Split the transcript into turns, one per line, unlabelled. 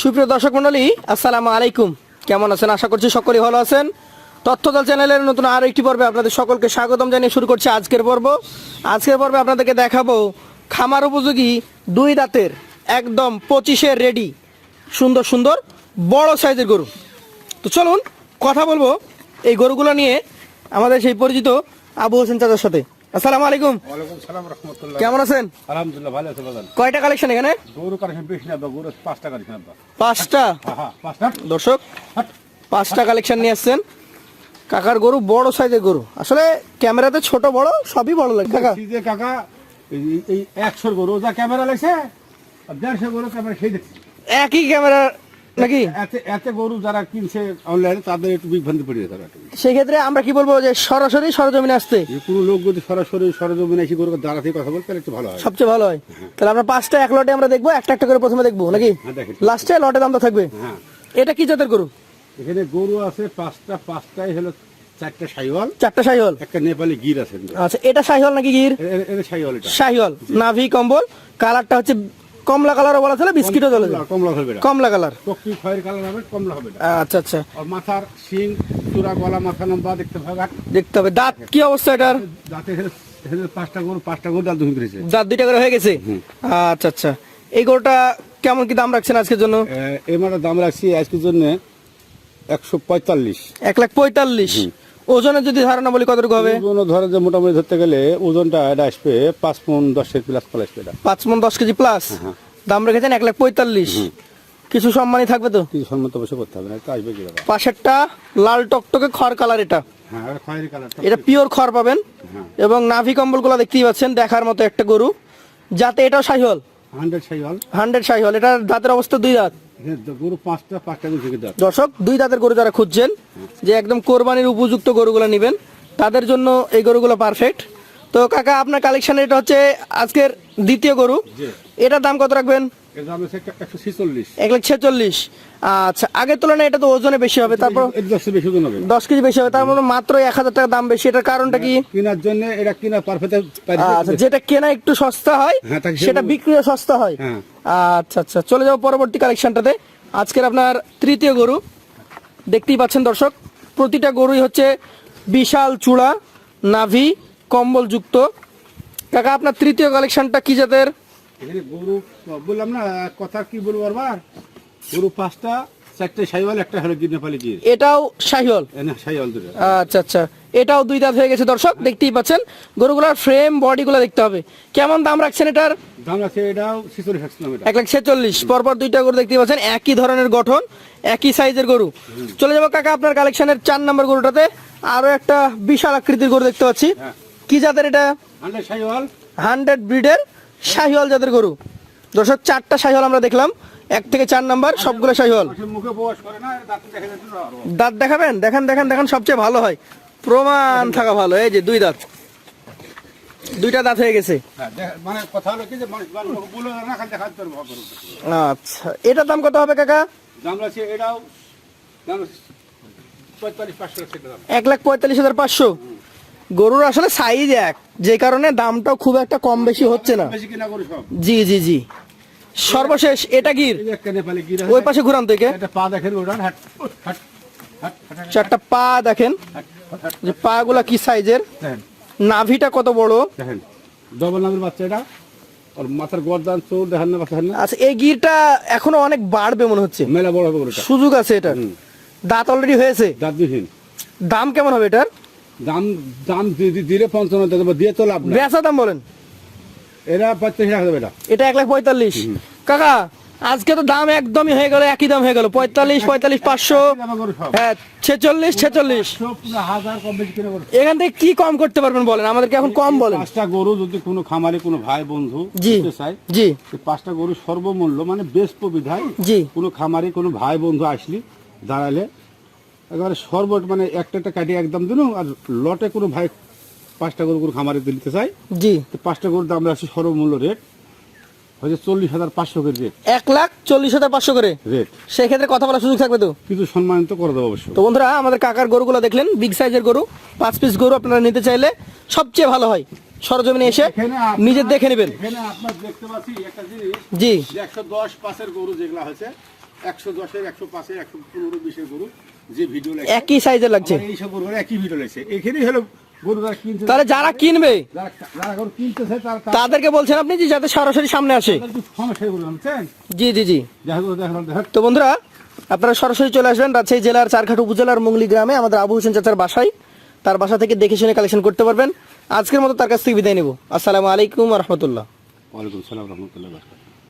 সুপ্রিয় দর্শক মণ্ডলী আসসালামু আলাইকুম। কেমন আছেন? আশা করছি সকলেই ভালো আছেন। তথ্যদল চ্যানেলের নতুন আরও একটি পর্বে আপনাদের সকলকে স্বাগতম জানিয়ে শুরু করছি আজকের পর্ব। আজকের পর্বে আপনাদেরকে দেখাবো খামার উপযোগী দুই দাঁতের একদম পঁচিশের রেডি, সুন্দর সুন্দর, বড় সাইজের গরু। তো চলুন কথা বলব এই গরুগুলো নিয়ে আমাদের সেই পরিচিত আবু হোসেন চাচার সাথে। আসসালামু আলাইকুম।
ওয়ালাইকুম সালাম রহমতুল্লাহ।
কেমন আছেন?
আলহামদুলিল্লাহ ভালো আছে বাজান।
কয়টা কালেকশন এখানে?
গরু কালেকশন বেশি না গরু পাঁচটা কালেকশন
পাঁচটা?
হ্যাঁ হ্যাঁ পাঁচটা।
দর্শক
হাট।
পাঁচটা কালেকশন নিয়ে আসছেন। কাকার গরু বড় সাইজের গরু। আসলে ক্যামেরাতে ছোট বড় সবই বড় লাগে। কাকা?
যে কাকা এই- একশোর গরু যা ক্যামেরা লাগছে দেড়শো গরু ক্যামেরা সেই দেখছি।
একই ক্যামেরা নাকি?
এতে গরু যারা কিনছে অনলাইনে তাদের একটু বিভ্রান্তি পড়ে তারা
সেক্ষেত্রে আমরা কি বলব যে সরাসরি সরজমিনে আসতে?
কোনো লোক যদি সরাসরি সরজমিনে এসে গরু দাঁড়াতে কথা তাহলে একটু ভালো হয়।
সবচেয়ে ভালো হয়। তাহলে আমরা পাঁচটা এক লটে আমরা দেখব একটা একটা করে প্রথমে দেখব নাকি?
হ্যাঁ,
লাস্টে লটে দামটা থাকবে।
হ্যাঁ।
এটা কি জাতের গরু?
এখানে গরু আছে পাঁচটা পাঁচটাই হলো চারটা সাইওয়াল
চারটা শাহিওয়াল
একটা নেপালি গির আছে।
আচ্ছা এটা শাহিওয়াল নাকি গির?
এটা সাইওয়াল এটা।
শাহিওয়াল নাভি কম্বল। কালারটা হচ্ছে কমলা কালারও বলা ছিল বিস্কিটও চলে
কমলা- হবে
কমলা কালার।
টকটি খয়ের কালার হবে কমলা হবে
আচ্ছা আচ্ছা।
আর মাথার শিং চূড়া গলা মাথা লম্বা দেখতে হবে
দেখতে হবে। দাঁত কি অবস্থা এটার?
দাঁতে পাঁচটা গরু পাঁচটা গরু দাঁত ধুয়ে ফেলেছে
দাঁত দুইটা করে হয়ে গেছে? আচ্ছা আচ্ছা। এই গরুটা কেমন কি দাম রাখছেন আজকের জন্য?
এই মাটার দাম রাখছি আজকের জন্য একশো পঁয়তাল্লিশ।
এক লাখ পঁয়তাল্লিশ। ওজনের যদি ধারণা বলি কতটুকু হবে?
ওজন ধরে যে মোটামুটি ধরতে গেলে ওজনটা এটা আসবে পাঁচ মন দশের প্লাস ফল আসবে এটা।
পাঁচ মন দশ কেজি প্লাস দাম রেখেছেন এক লাখ পঁয়তাল্লিশ। কিছু সম্মানই থাকবে তো?
কিছু সম্মত বসে করতে হবে না আসবে কি
পাশেরটা লাল টকটকে খড় কালার এটা।
হ্যাঁ এটা
পিওর খড় পাবেন।
হ্যাঁ।
এবং নাভি কম্বলগুলো দেখতেই পাচ্ছেন দেখার মতো একটা গরু। যাতে এটাও শাহিওয়াল
হান্ড্রেড সাইওয়াল
হান্ড্রেড শাহিওয়াল এটার দাঁতের অবস্থা দুই দাঁত।
দাঁত
দর্শক দুই দাঁতের গরু যারা খুঁজছেন যে একদম কোরবানির উপযুক্ত গরুগুলো নেবেন তাদের জন্য এই গরুগুলো পারফেক্ট তো কাকা আপনার কালেকশন এটা হচ্ছে আজকের দ্বিতীয় গরু। এটার দাম কত রাখবেন?
ছিচল্লিশ।
আচ্ছা আগের তুলনায় এটা তো ওজনে বেশি হবে তারপর দশ কেজি বেশি হবে তার মানে মাত্র এক হাজার টাকা দাম বেশি এটার কারণটা কি?
কেনার জন্য এটা কিনা পারফেক্ট
আচ্ছা যেটা কেনা একটু সস্তা হয়
হ্যাঁ,
সেটা বিক্রিও সস্তা হয়।
হ্যাঁ।
আচ্ছা আচ্ছা চলে যাব পরবর্তী কালেকশনটাতে আজকের আপনার তৃতীয় গরু। দেখতেই পাচ্ছেন দর্শক প্রতিটা গরুই হচ্ছে বিশাল চূড়া নাভি কম্বল যুক্ত কাকা আপনার তৃতীয় কালেকশনটা কি জাতের?
এখানে গরু বললাম না কথা কি বলব বারবার? গরু পাঁচটা চারটে সাইওয়াল একটা হলো নেপালি গির।
এটাও
এ না সাইওয়াল দুটো।
আচ্ছা আচ্ছা। এটাও দুই দাঁত হয়ে গেছে দর্শক দেখতেই পাচ্ছেন। গরুগুলোর ফ্রেম বডিগুলো দেখতে হবে। কেমন দাম রাখছেন এটার?
দাম আছে এটাও ছিচল্লিশ
এক লাখ ছেচল্লিশ। পরপর দুইটা গরু দেখতে পাচ্ছেন একই ধরনের গঠন একই সাইজের গরু। চলে যাব কাকা আপনার কালেকশনের চার নম্বর গরুটাতে। আরও একটা বিশাল আকৃতির গরু দেখতে পাচ্ছি।
হ্যাঁ।
কি জাতের এটা?
হান্ড্রেড সাইওয়াল।
হান্ড্রেড ব্রিডের শাহিওয়াল জাতের গরু। দর্শক চারটা শাহিওয়াল আমরা দেখলাম। এক থেকে চার নাম্বার সবগুলো শাহিওয়াল।
এটা দাঁতে
দেখাবেন? দেখান দেখান দেখান সবচেয়ে ভালো হয়। প্রমাণ থাকা ভালো এই যে দুই দাঁত। দুইটা দাঁত হয়ে গেছে।
হ্যাঁ, মানে।
আচ্ছা এটার দাম কত হবে কাকা? এক লাখ পঁয়তাল্লিশ হাজার পাঁচশো। গরুর আসলে সাইজ এক যে কারণে দামটাও খুব একটা কম বেশি হচ্ছে না। জি জি জি। সর্বশেষ এটা গির ওই পাশে ঘুরান থেকে চারটা পা দেখেন। যে পা গুলা কি সাইজের নাভিটা কত বড়?
দেখেন। ডবল বাচ্চা এটা। আর মাথার গরদান চোর দেখেন না দেখেন না?
আচ্ছা এই গিরটা এখনও অনেক বাড়বে মনে হচ্ছে।
মেলা বড় হবে
সুযোগ আছে এটা দাঁত অলরেডি হয়েছে?
দাঁতবিহীন
দাম কেমন হবে এটার?
দাম দাম দিলে পঞ্চান্ন দেবো দিয়ে তো লাভ
বেচা দাম বলেন।
এরা পঁয়ত্রিশ টাকা দেবে এটা
এটা এক লাখ পঁয়তাল্লিশ। কাকা আজকে তো দাম একদমই হয়ে গেল একই দাম হয়ে গেল। পঁয়তাল্লিশ পঁয়তাল্লিশ পাঁচশো। হ্যাঁ ছেচল্লিশ ছেচল্লিশ।
বেশি
এখান থেকে কি কম করতে পারবেন বলেন? আমাদেরকে এখন কম বলেন।
পাঁচটা গরু যদি কোনো খামারে কোনো ভাই বন্ধু
জি জি।
পাঁচটা গরু সর্বমূল্য মানে বেস্ট বিধায়
জি।
কোনো খামারে কোনো ভাই বন্ধু আসলি দাঁড়ালে একেবারে সর্ব মানে একটা একটা কাটিয়ে একদম দিন আর লটে কোনো ভাই পাঁচটা গরু কোনো খামারে দিতে চায়।
জি।
পাঁচটা গরুর দাম রাখছি সর্বমূল্য রেট। হচ্ছে চল্লিশ হাজার পাঁচশো করে রেট।
এক লাখ চল্লিশ হাজার পাঁচশো করে?
রেট।
সেই ক্ষেত্রে কথা বলার সুযোগ থাকবে তো?
কিছু সম্মানিত করে দেবো অবশ্য
তো বন্ধুরা আমাদের কাকার গরুগুলো দেখলেন বিগ সাইজের গরু পাঁচ পিস গরু আপনারা নিতে চাইলে সবচেয়ে ভালো হয়। সরজমিনে এসে নিজে দেখে নেবেন।
এখানে আপনার দেখতে পাচ্ছি একটা জিনিস।
জি।
একশো দশ পাঁচের গরু যেগুলা হয়েছে একশো দশের একশো পাঁচের একশো পনেরো বিশের গরু। যে ভিডিও
একই সাইজের লাগছে।
একই ভিডিও এখানেই হলো
তাহলে যারা কিনবে তাদেরকে বলছেন আপনি যে যাতে সরাসরি সামনে আসে। জি জি জি। তো বন্ধুরা আপনারা সরাসরি চলে আসবেন রাজশাহী জেলার চারঘাট উপজেলার মুংলি গ্রামে আমাদের আবু হোসেন চাচার বাসায়। তার বাসা থেকে দেখে শুনে কালেকশন করতে পারবেন। আজকের মতো তার কাছ থেকে বিদায় নেব। আসসালামু আলাইকুম রহমতুল্লাহ।
ওয়ালাইকুম সালাম রহমতুল্লাহ